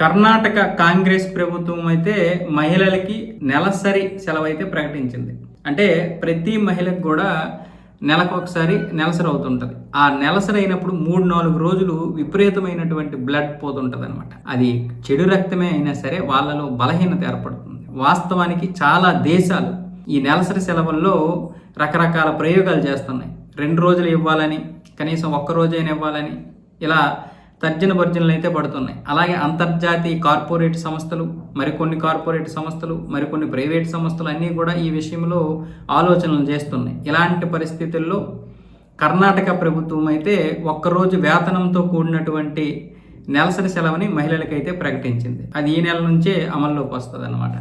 కర్ణాటక కాంగ్రెస్ ప్రభుత్వం అయితే మహిళలకి నెలసరి సెలవు అయితే ప్రకటించింది. అంటే ప్రతి మహిళకు కూడా నెలకు ఒకసారి నెలసరి అవుతుంటుంది. ఆ నెలసరి అయినప్పుడు మూడు నాలుగు రోజులు విపరీతమైనటువంటి బ్లడ్ పోతుంటుంది అనమాట అది చెడు రక్తమే అయినా సరే వాళ్ళలో బలహీనత ఏర్పడుతుంది. వాస్తవానికి చాలా దేశాలు ఈ నెలసరి సెలవుల్లో రకరకాల ప్రయోగాలు చేస్తున్నాయి. రెండు రోజులు ఇవ్వాలని కనీసం ఒక్క రోజైనా ఇవ్వాలని ఇలా తర్జన భర్జనలు అయితే పడుతున్నాయి. అలాగే అంతర్జాతీయ కార్పొరేట్ సంస్థలు మరికొన్ని కార్పొరేట్ సంస్థలు మరికొన్ని ప్రైవేట్ సంస్థలు అన్నీ కూడా ఈ విషయంలో ఆలోచనలు చేస్తున్నాయి. ఇలాంటి పరిస్థితుల్లో కర్ణాటక ప్రభుత్వం అయితే ఒక్కరోజు వేతనంతో కూడినటువంటి నెలసరి సెలవుని మహిళలకైతే ప్రకటించింది. అది ఈ నెల నుంచే అమల్లోకి వస్తుంది అనమాట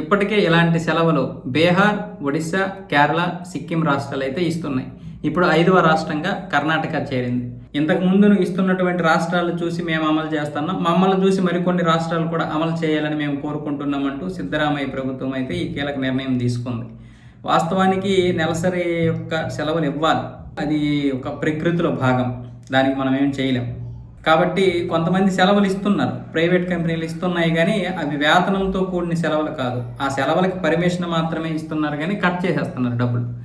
ఇప్పటికే ఇలాంటి సెలవులు బీహార్ ఒడిశా కేరళ సిక్కిం రాష్ట్రాలు అయితే ఇస్తున్నాయి. ఇప్పుడు ఐదవ రాష్ట్రంగా కర్ణాటక చేరింది. ఇంతకు ముందు ఇస్తున్నటువంటి రాష్ట్రాలు చూసి మేము అమలు చేస్తున్నాం. మమ్మల్ని చూసి మరికొన్ని రాష్ట్రాలు కూడా అమలు చేయాలని మేము కోరుకుంటున్నామంటూ సిద్ధరామయ్య ప్రభుత్వం అయితే ఈ కీలక నిర్ణయం తీసుకుంది. వాస్తవానికి నెలసరి యొక్క సెలవులు ఇవ్వాలి. అది ఒక ప్రకృతిలో భాగం. దానికి మనం ఏం చేయలేం. కాబట్టి కొంతమంది సెలవులు ఇస్తున్నారు. ప్రైవేట్ కంపెనీలు ఇస్తున్నాయి కానీ అవి వేతనంతో కూడిన సెలవులు కాదు. ఆ సెలవులకి పర్మిషన్ మాత్రమే ఇస్తున్నారు కానీ కట్ చేసేస్తున్నారు డబ్బులు.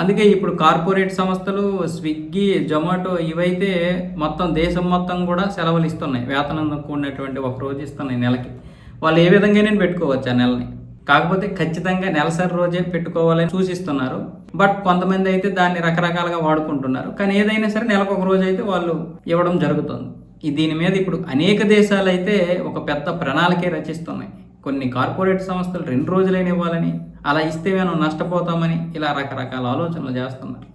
అందుకే ఇప్పుడు కార్పొరేట్ సంస్థలు స్విగ్గీ జొమాటో ఇవైతే మొత్తం దేశం మొత్తం కూడా సెలవులు ఇస్తున్నాయి. వేతనం కూడినటువంటి ఒక రోజు ఇస్తున్నాయి నెలకి. వాళ్ళు ఏ విధంగా నేను పెట్టుకోవచ్చు ఆ నెలని. కాకపోతే ఖచ్చితంగా నెలసరి రోజే పెట్టుకోవాలని సూచిస్తున్నారు. బట్ కొంతమంది అయితే దాన్ని రకరకాలుగా వాడుకుంటున్నారు. కానీ ఏదైనా సరే నెలకు ఒక రోజు అయితే వాళ్ళు ఇవ్వడం జరుగుతుంది. దీని మీద ఇప్పుడు అనేక దేశాలు అయితే ఒక పెద్ద ప్రణాళికే రచిస్తున్నాయి. కొన్ని కార్పొరేట్ సంస్థలు రెండు రోజులైనా ఇవ్వాలని అలా ఇస్తే మేము నష్టపోతామని ఇలా రకరకాల ఆలోచనలు చేస్తున్నారు.